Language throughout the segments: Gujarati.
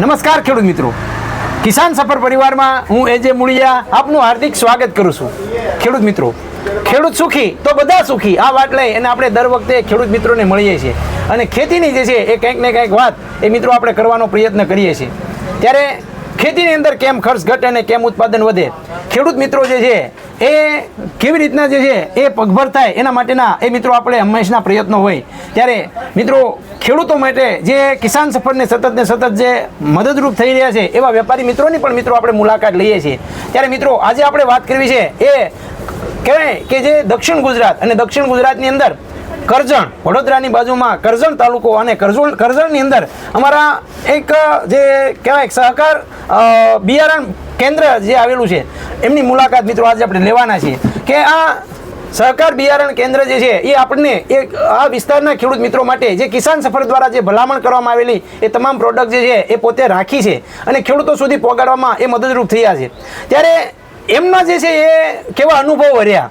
નમસ્કાર ખેડૂત મિત્રો. કિસાન સફર પરિવારમાં હું એજે મુળિયા આપનું હાર્દિક સ્વાગત કરું છું. ખેડૂત મિત્રો, ખેડૂત સુખી તો બધા સુખી. આ વાત લઈ અને આપણે દર વખતે ખેડૂત મિત્રોને મળીએ છીએ. અને ખેતીની જે છે એ કંઈક ને કંઈક વાત એ મિત્રો આપણે કરવાનો પ્રયત્ન કરીએ છીએ. ત્યારે ખેતીની અંદર કેમ ખર્ચ ઘટે અને કેમ ઉત્પાદન વધે ખેડૂત મિત્રો જે છે, એ કેવી રીતના જે છે, એ પગભર થાય એના માટેના એ મિત્રો આપણે હંમેશના પ્રયત્નો હોય. ત્યારે મિત્રો, ખેડૂતો માટે જે કિસાન સફરને સતત ને સતત જે મદદરૂપ થઈ રહ્યા છે, એવા વેપારી મિત્રોની પણ મિત્રો આપણે મુલાકાત લઈએ છીએ. ત્યારે મિત્રો, આજે આપણે વાત કરવી છે, એ કહેવાય કે જે દક્ષિણ ગુજરાત અને દક્ષિણ ગુજરાતની અંદર કરજણ વડોદરાની બાજુમાં કરજણ તાલુકો અને કરજણ કરજણની અંદર અમારા એક જે કહેવાય સહકાર બિયારણ કેન્દ્ર જે આવેલું છે, એમની મુલાકાત મિત્રો આજે આપણે લેવાના છીએ કે આ સહકાર બિયારણ કેન્દ્ર જે છે, એ આપણને એક, આ વિસ્તારના ખેડૂત મિત્રો માટે જે કિસાન સફર દ્વારા જે ભલામણ કરવામાં આવેલી, એ તમામ પ્રોડક્ટ જે છે, એ પોતે રાખી છે અને ખેડૂતો સુધી પહોંચાડવામાં એ મદદરૂપ થયા છે. ત્યારે એમના જે છે, એ કેવા અનુભવો રહ્યા?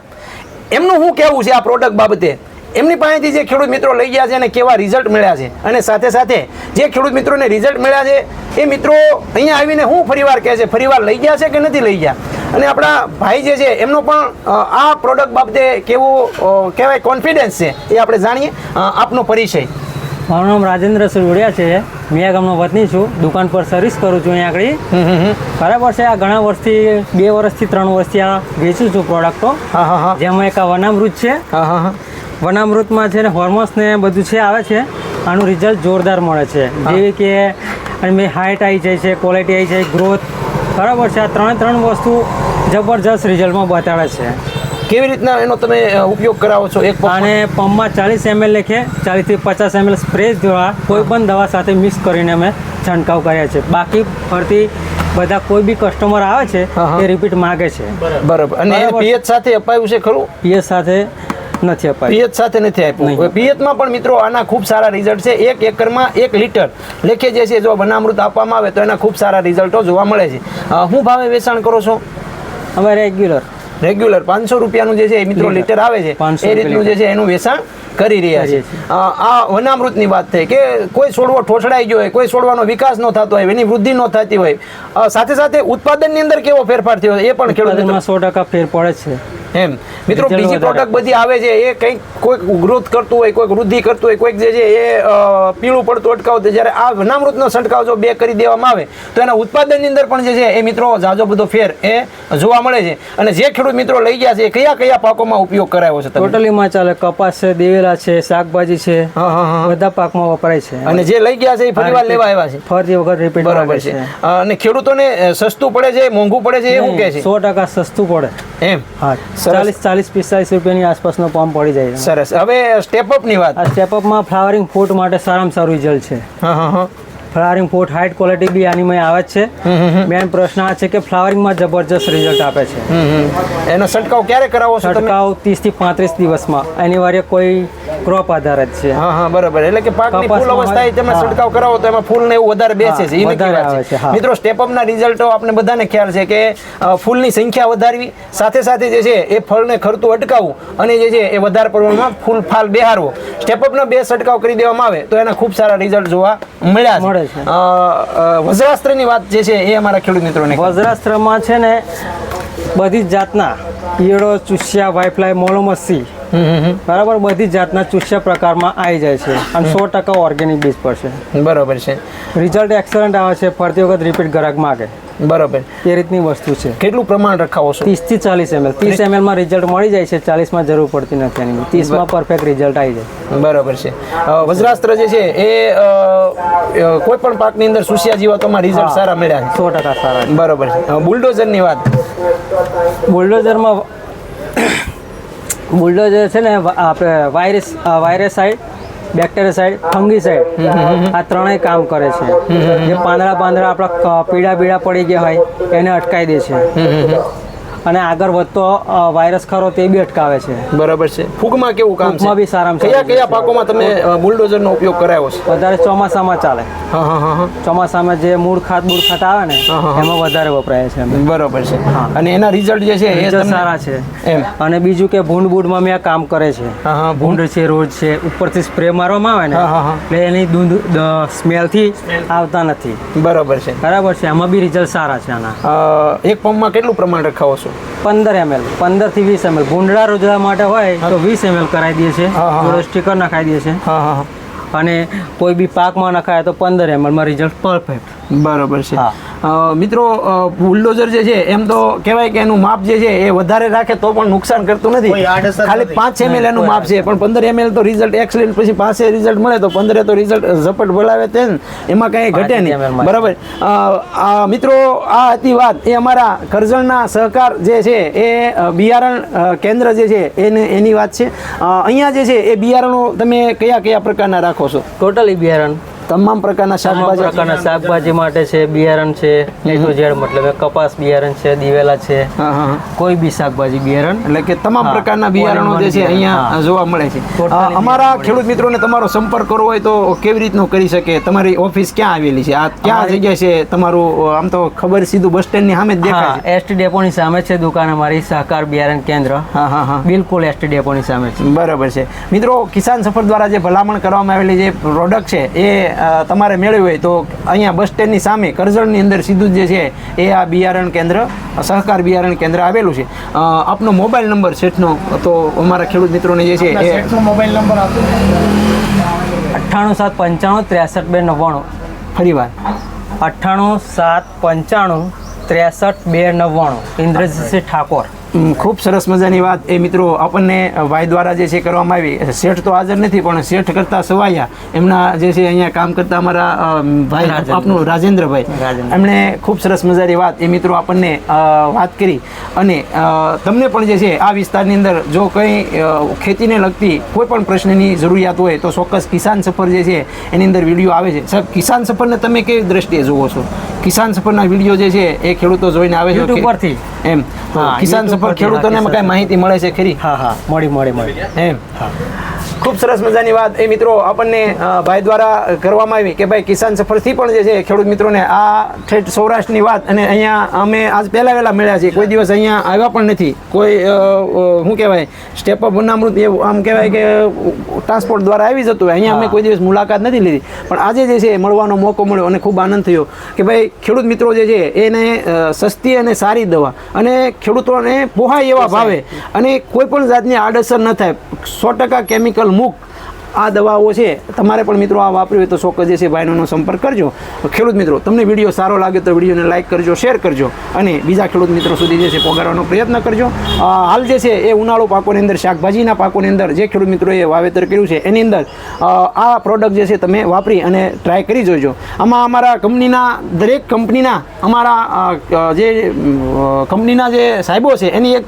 એમનું શું કહેવું છે આ પ્રોડક્ટ બાબતે એમની પાસેથી જે ખેડૂત મિત્રો લઈ ગયા છે અને કેવા રિઝલ્ટ મળ્યા છે? અને સાથે સાથે જે ખેડૂત મિત્રોને રિઝલ્ટ મળ્યા છે એ મિત્રો અહીંયા આવીને શું ફરીવાર કહે છે ફરીવાર લઈ ગયા છે કે નથી લઈ ગયા? અને આપણા ભાઈ જે છે એમનો પણ આ પ્રોડક્ટ બાબતે કેવું કહેવાય કોન્ફિડન્સ છે એ આપણે જાણીએ. આપનો પરિચય. મારું નામ રાજેન્દ્ર સુરવડિયા છે. મિયા ગામનો વતની છું. દુકાન પર સર્વિસ કરું છું અહીંયા આગળ. બરાબર છે આ ઘણા વર્ષથી બે વર્ષથી ત્રણ વર્ષથી આ વેચું છું પ્રોડક્ટો હા હા હા. જેમાં એક આ વનામૃત છે. હા હા હા. વનામૃતમાં છે ને હોર્મોન્સ ને બધું છે આવે છે આનું રિઝલ્ટ જોરદાર મળે છે. જેવી કે મેં હાઇટ આવી જાય છે ક્વોલિટી આવી જાય ગ્રોથ બરાબર છે. આ ત્રણે ત્રણ વસ્તુ જબરજસ્ત રિઝલ્ટમાં બતાડે છે. કેવી રીતના એનો તમે ઉપયોગ કરાવો છો? એક અને પંપમાં ચાલીસ એમએલ લેખે ચાલીસથી પચાસ એમએલ સ્પ્રે દ્વારા કોઈ પણ દવા સાથે મિક્સ કરીને અમે છંટકાવ કર્યા છે. બાકી ફરતી બધા કોઈ બી કસ્ટમર આવે છે. એ રિપીટ માગે છે. બરાબર. અને. પીએચ સાથે અપાયું છે ખરું? પીએચ સાથે નથી અપાય. પિયત સાથે નથી આપ્યું. પિયતમાં પણ મિત્રો આના ખૂબ સારા રિઝલ્ટ છે. એક એકરમાં એક લીટર લેખે જે છે. જો બનામૃત આપવામાં આવે તો એના ખૂબ સારા રિઝલ્ટો જોવા મળે છે. હું ભાવે વેચાણ કરો છો? અમે રેગ્યુલર રેગ્યુલર પાંચસો રૂપિયાનું જે છે એ મિત્રો લીટર. આવે છે. એ રીતનું જે છે એનું વેચાણ કરી રહ્યા છે. આ વનામૃતની વાત થઈ કે કોઈ છોડવો ઠોઠડાઈ ગયો હોય કોઈ છોડવાનો વિકાસ ન થતો હોય એની વૃદ્ધિ ન થતી હોય સાથે સાથે ઉત્પાદનની અંદર કેવો ફેરફાર થયો એ પણ ખેડૂત સો ટકા ફેર પડે છે. એમ. મિત્રો બીજી પ્રોડક્ટ બધી આવે છે એ કંઈક કોઈક ગ્રોથ કરતું હોય કોઈક વૃદ્ધિ કરતું હોય કોઈક જે છે એ પીળું પડતું અટકાવતું જ્યારે આ વનામૃતનો છંટકાવ જો બે કરી દેવામાં આવે તો એના ઉત્પાદનની અંદર પણ જે છે એ મિત્રો જાજો બધો ફેર એ જોવા મળે છે. અને જે ખેડૂત મિત્રો લઈ ગયા છે એ કયા કયા પાકોમાં ઉપયોગ કરાયો છે ટોટલીમાં ચાલે કપાસ છે દિવેલા છે શાકભાજી છે હા હા હા બધા પાકમાં વપરાય છે. અને જે લઈ ગયા છે એ ફરીવાર લેવા આવ્યા છે? ફરી વખત રિપીટ બરાબર છે. અને ખેડૂતોને સસ્તું પડે છે મોંઘું પડે છે એવું કે છે? સો ટકા સસ્તું પડે. એમ? હા. ચાલીસ ચાલીસ પિસ્તાલીસ રૂપિયાની આસપાસનો પંપ પડી જાય સરસ. હવે સ્ટેપ અપની વાત. આ સ્ટેપઅપમાં ફ્લાવરિંગ ફૂટ માટે સારામાં સારું રિઝલ્ટ છે. હા હા હા. ફ્લાવરિંગ ફૂટ હાઇટ ક્વોલિટી બી આની આવે જ છે. મેન પ્રશ્ન આ છે કે ફ્લાવરિંગમાં જબરજસ્ત રિઝલ્ટ આપે છે. એનો છંટકાવ ક્યારે કરાવો છો તમે? છંટકાવ ત્રીસથી પાંત્રીસ દિવસમાં. અનિવાર્ય કોઈ ક્રોપ આધારિત છે. હા હા બરાબર. એટલે કે પાકની ફૂલ અવસ્થાએ તમે. છંટકાવ કરાવો તો એમાં ફૂલ ને એવું વધારે બેસે છે. એ નક્કી વધારે વાત આવે છે મિત્રો સ્ટેપ અપના રિઝલ્ટો આપણે બધાને ખ્યાલ છે કે ફૂલની સંખ્યા વધારવી સાથે સાથે જે છે એ ફળને ખરતું અટકાવવું અને જે છે એ વધારે પ્રમાણમાં ફૂલ ફાલ બેહારવો. સ્ટેપ અપના બે છંટકાવ કરી દેવામાં આવે તો એના ખૂબ સારા રિઝલ્ટ જોવા મળ્યા મળે છે. વજ્રાસ્ત્રની વાત જે છે એ અમારા ખેડૂત મિત્રોને વજ્રાસ્ત્રમાં છે ને બધી જ જાતના ઈયળો ચૂસ્યા વાઇફલાય મોલોમસી. બરાબર બધી જાતના ચૂસ્યા પ્રકારમાં આવી જાય છે. અને સો ટકા ઓર્ગેનિક બીજ પર છે. બરોબર છે. રિઝલ્ટ એક્સલન્ટ આવે છે ફરતી વખત રિપીટ ગ્રાહક માગે. બરોબર. એ રીતની વસ્તુ છે. કેટલું પ્રમાણ રખાવો છો? ત્રીસથી ચાલીસ એમએલ ત્રીસ એમએલમાં રિઝલ્ટ મળી જાય છે ચાલીસમાં જરૂર પડતી નથી એની. ત્રીસમાં પરફેક્ટ રિઝલ્ટ આવી જાય. બરાબર છે. વજ્રાસ્ત્ર જે છે એ કોઈ પણ પાકની અંદર સુસિયા જીવાતોમાં રિઝલ્ટ સારા મળ્યા સો ટકા સારા બરાબર છે. બુલડોઝરની વાત. બુલડોઝરમાં બુલડોઝર છે ને આપણે વાયરસ વાયરસાઇડ બેક્ટેરિયાસાઇડ ફંગીસાઇડ આ ત્રણેય કામ કરે છે. જે પાંદડા પાંદડા આપણા પીડા પીળા બીડા પડી ગયા હોય એને અટકાવી દે છે. અને આગળ વધતો વાયરસ ખરો તે બી અટકાવે છે. બરાબર છે. ફૂગમાં કેવું કામ છે? બી સારામાં કયા કયા પાકોમાં તમે બુલડોઝરનો ઉપયોગ કરાયો છે? વધારે ચોમાસામાં ચાલે. હા હા હા હા. ચોમાસામાં જે મૂળ ખાત મૂળ ખાત આવે ને. એમાં વધારે વપરાય છે બરાબર છે. અને એના રિઝલ્ટ જે છે એ સારા છે. એમ. અને બીજું કે ભૂંડ બૂંડમાં મેં આ કામ કરે છે. ભૂંડ. છે રોજ છે ઉપરથી સ્પ્રે મારવામાં આવે ને. એટલે એની દૂધ સ્મેલથી આવતા નથી. બરોબર છે. બરાબર છે. એમાં બી રિઝલ્ટ સારા છે આના. એક પંપમાં કેટલું પ્રમાણ રખાવો છો? પંદર એમએલ પંદરથી વીસ એમએલ ભૂંડળા રોજડા માટે હોય તો વીસ એમએલ કરાવી દઈએ છીએ હા. જોડે સ્ટીકર નખાઈ દઈએ છીએ હા હા હા. અને કોઈ બી પાકમાં નખાય તો પંદર એમએલમાં રિઝલ્ટ પરફેક્ટ બરોબર છે. હા. મિત્રો બુલડોઝર જે છે એમ તો કહેવાય કે એનું માપ જે છે એ વધારે રાખે તો પણ નુકસાન કરતું નથી. ખાલી. પાંચ એમએલ એનું માપ છે પણ પંદર એમએલ તો રિઝલ્ટ એક્સલેન્ટ પછી પાસે રિઝલ્ટ મળે તો પંદરે તો રિઝલ્ટ ઝપટ બોલાવે તે ને, એમાં કંઈ ઘટે નહીં. બરાબર. મિત્રો આ હતી વાત. એ અમારા કરજણના સહકાર જે છે એ બિયારણ કેન્દ્ર જે છે એને એની વાત છે. અહીંયા જે છે એ બિયારણો તમે કયા કયા પ્રકારના રાખો છો? ટોટલી બિયારણ. તમામ પ્રકારના શાકભાજી પ્રકારના શાકભાજી માટે છે બિયારણ છે એ ટુ ઝેડ મતલબ કપાસ બિયારણ છે દિવેલા છે. કોઈ બી શાકભાજી બિયારણ. એટલે કે તમામ પ્રકારના બિયારણો જે છે અહીંયા જોવા મળે છે. અમારા ખેડૂત મિત્રોને તમારો સંપર્ક કરવો હોય તો કેવી રીતનો કરી શકે? તમારી ઓફિસ ક્યાં આવેલી છે? આ ક્યાં જગ્યાએ છે? તમારું આમ તો ખબર સીધું બસ સ્ટેન્ડની સામે જ દેખાય છે. એસટી ડેપોની સામે છે દુકાન અમારી સહકાર બિયારણ કેન્દ્ર. હા હા હા. બિલકુલ એસટી ડેપોની સામે છે. બરાબર છે. મિત્રો કિસાન સફર દ્વારા જે ભલામણ કરવામાં આવેલી જે પ્રોડક્ટ છે એ તમારે મેળવી હોય તો અહીંયા બસ સ્ટેન્ડની સામે કરજણની અંદર સીધું જ જે છે એ આ બિયારણ કેન્દ્ર સહકાર બિયારણ કેન્દ્ર આવેલું છે. આપનો મોબાઈલ નંબર સેઠનો તો અમારા ખેડૂત મિત્રોને જે છે એ મોબાઈલ નંબર અઠ્ઠાણું સાત પંચાણું ત્રેસઠ બે નવ્વાણું. ફરીવાર અઠ્ઠાણું સાત પંચાણું ત્રેસઠ બે નવ્વાણું. ઇન્દ્રજીતસિંહ ઠાકોર. ખૂબ સરસ મજાની વાત. એ મિત્રો આપણને ભાઈ દ્વારા જે છે કરવામાં આવી શેઠ તો હાજર નથી પણ શેઠ કરતા સવાયા. એમના જે છે અહીંયા કામ કરતા અમારા ભાઈ આપનું રાજેન્દ્રભાઈ. એમણે ખૂબ સરસ મજાની વાત. એ મિત્રો આપણને વાત કરી. અને તમને પણ જે છે આ વિસ્તારની અંદર જો કંઈ ખેતીને લગતી કોઈ પણ પ્રશ્નની જરૂરિયાત હોય તો ચોક્કસ કિસાન સફર જે છે એની અંદર વીડિયો આવે છે. સાહેબ કિસાન સફરને તમે કેવી દ્રષ્ટિએ જુઓ છો? કિસાન સફરના વીડિયો જે છે એ ખેડૂતો જોઈને આવે છે. એમ. કિસાન સફળ ખેડૂતોને હા, કઈ માહિતી મળે છે ખરી? હા હા. મળી મળે મળે. એમ. ખૂબ સરસ મજાની વાત. એ મિત્રો આપણને ભાઈ દ્વારા કરવામાં આવી કે ભાઈ કિસાન સફરથી પણ જે છે ખેડૂત મિત્રોને આ ઠેઠ સૌરાષ્ટ્રની વાત અને અહીંયા અમે આજ પહેલા વહેલા મળ્યા છીએ. કોઈ દિવસ અહીંયા આવ્યા પણ નથી. કોઈ શું કહેવાય? સ્ટેપ અપ અનામૃત એવું આમ કહેવાય કે ટ્રાન્સપોર્ટ દ્વારા આવી જતું હોય. અહીંયા અમે કોઈ દિવસ મુલાકાત નથી લીધી. પણ આજે જે છે એ મળવાનો મોકો મળ્યો અને ખૂબ આનંદ થયો કે ભાઈ ખેડૂત મિત્રો જે છે એને સસ્તી અને સારી દવા અને ખેડૂતોને પોહાય એવા ભાવે અને કોઈ પણ જાતની આડઅસર ન થાય. સો ટકા કેમિકલ المك આ દવાઓ છે, તમારે પણ મિત્રો આ વાપરી હોય તો ચોક્કસ જે છે ભાઈનો સંપર્ક કરજો. ખેડૂત મિત્રો, તમને વીડિયો સારો લાગે તો વિડીયોને લાઇક કરજો, શેર કરજો અને બીજા ખેડૂત મિત્રો સુધી જે છે પહોંચાડવાનો પ્રયત્ન કરજો. હાલ જે છે એ ઉનાળુ પાકોની અંદર, શાકભાજીના પાકોની અંદર જે ખેડૂત મિત્રોએ વાવેતર કર્યું છે, એની અંદર આ પ્રોડક્ટ જે છે તમે વાપરી અને ટ્રાય કરી જોજો. આમાં અમારા કંપનીના, દરેક કંપનીના, અમારા જે કંપનીના જે સાહેબો છે, એની એક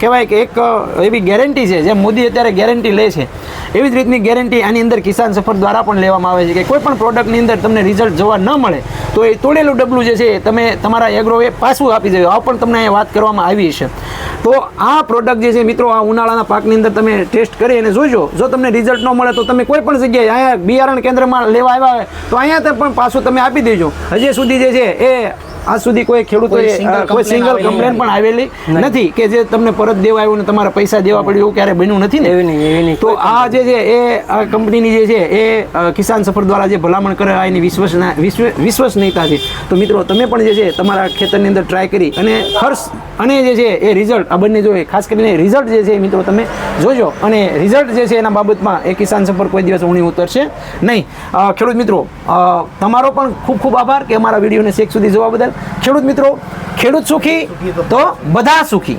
કહેવાય કે એક એવી ગેરંટી છે, જેમ મોદી અત્યારે ગેરંટી લે છે. એવી જ રીતની ગેરંટી આની અંદર કિસાન સફર દ્વારા પણ લેવામાં આવે છે કે કોઈ પણ પ્રોડક્ટની અંદર તમને રિઝલ્ટ જોવા ન મળે, તો એ તોડેલું ડબલું જે છે તમે તમારા એગ્રોએ પાછું આપી દેજો. આ પણ તમને અહીંયા વાત કરવામાં આવી છે. તો આ પ્રોડક્ટ જે છે મિત્રો, આ ઉનાળાના પાકની અંદર તમે ટેસ્ટ કરી અને જોજો, જો તમને રિઝલ્ટ ન મળે તો તમે કોઈ પણ જગ્યાએ, અહીંયા બિયારણ કેન્દ્રમાં લેવા આવ્યા હોય તો અહીંયા પણ પાછું તમે આપી દેજો. હજી સુધી જે છે એ આજ સુધી કોઈ ખેડૂતોએ કોઈ સિંગલ કમ્પ્લેન પણ આવેલી નથી કે જે તમને પરત દેવા આવ્યું ને તમારા પૈસા દેવા પડ્યું એવું ક્યારે બન્યું નથી ને? તો આ જે છે એ આ કંપનીની જે છે એ કિસાન સફર દ્વારા જે ભલામણ કરે એની વિશ્વસના વિશ્વ વિશ્વસનીયતા છે. તો મિત્રો તમે પણ જે છે તમારા ખેતરની અંદર ટ્રાય કરી અને ખર્ચ અને જે છે એ રિઝલ્ટ આ બંને જોઈએ ખાસ કરીને રિઝલ્ટ જે છે મિત્રો તમે જોજો. અને રિઝલ્ટ જે છે એના બાબતમાં એ કિસાન સંપર્ક કોઈ દિવસ ઊણી ઉતરશે નહીં. ખેડૂત મિત્રો તમારો પણ ખૂબ ખૂબ આભાર કે અમારા વિડીયોને શેક સુધી જોવા બદલ. ખેડૂત મિત્રો, ખેડૂત સુખી તો બધા સુખી.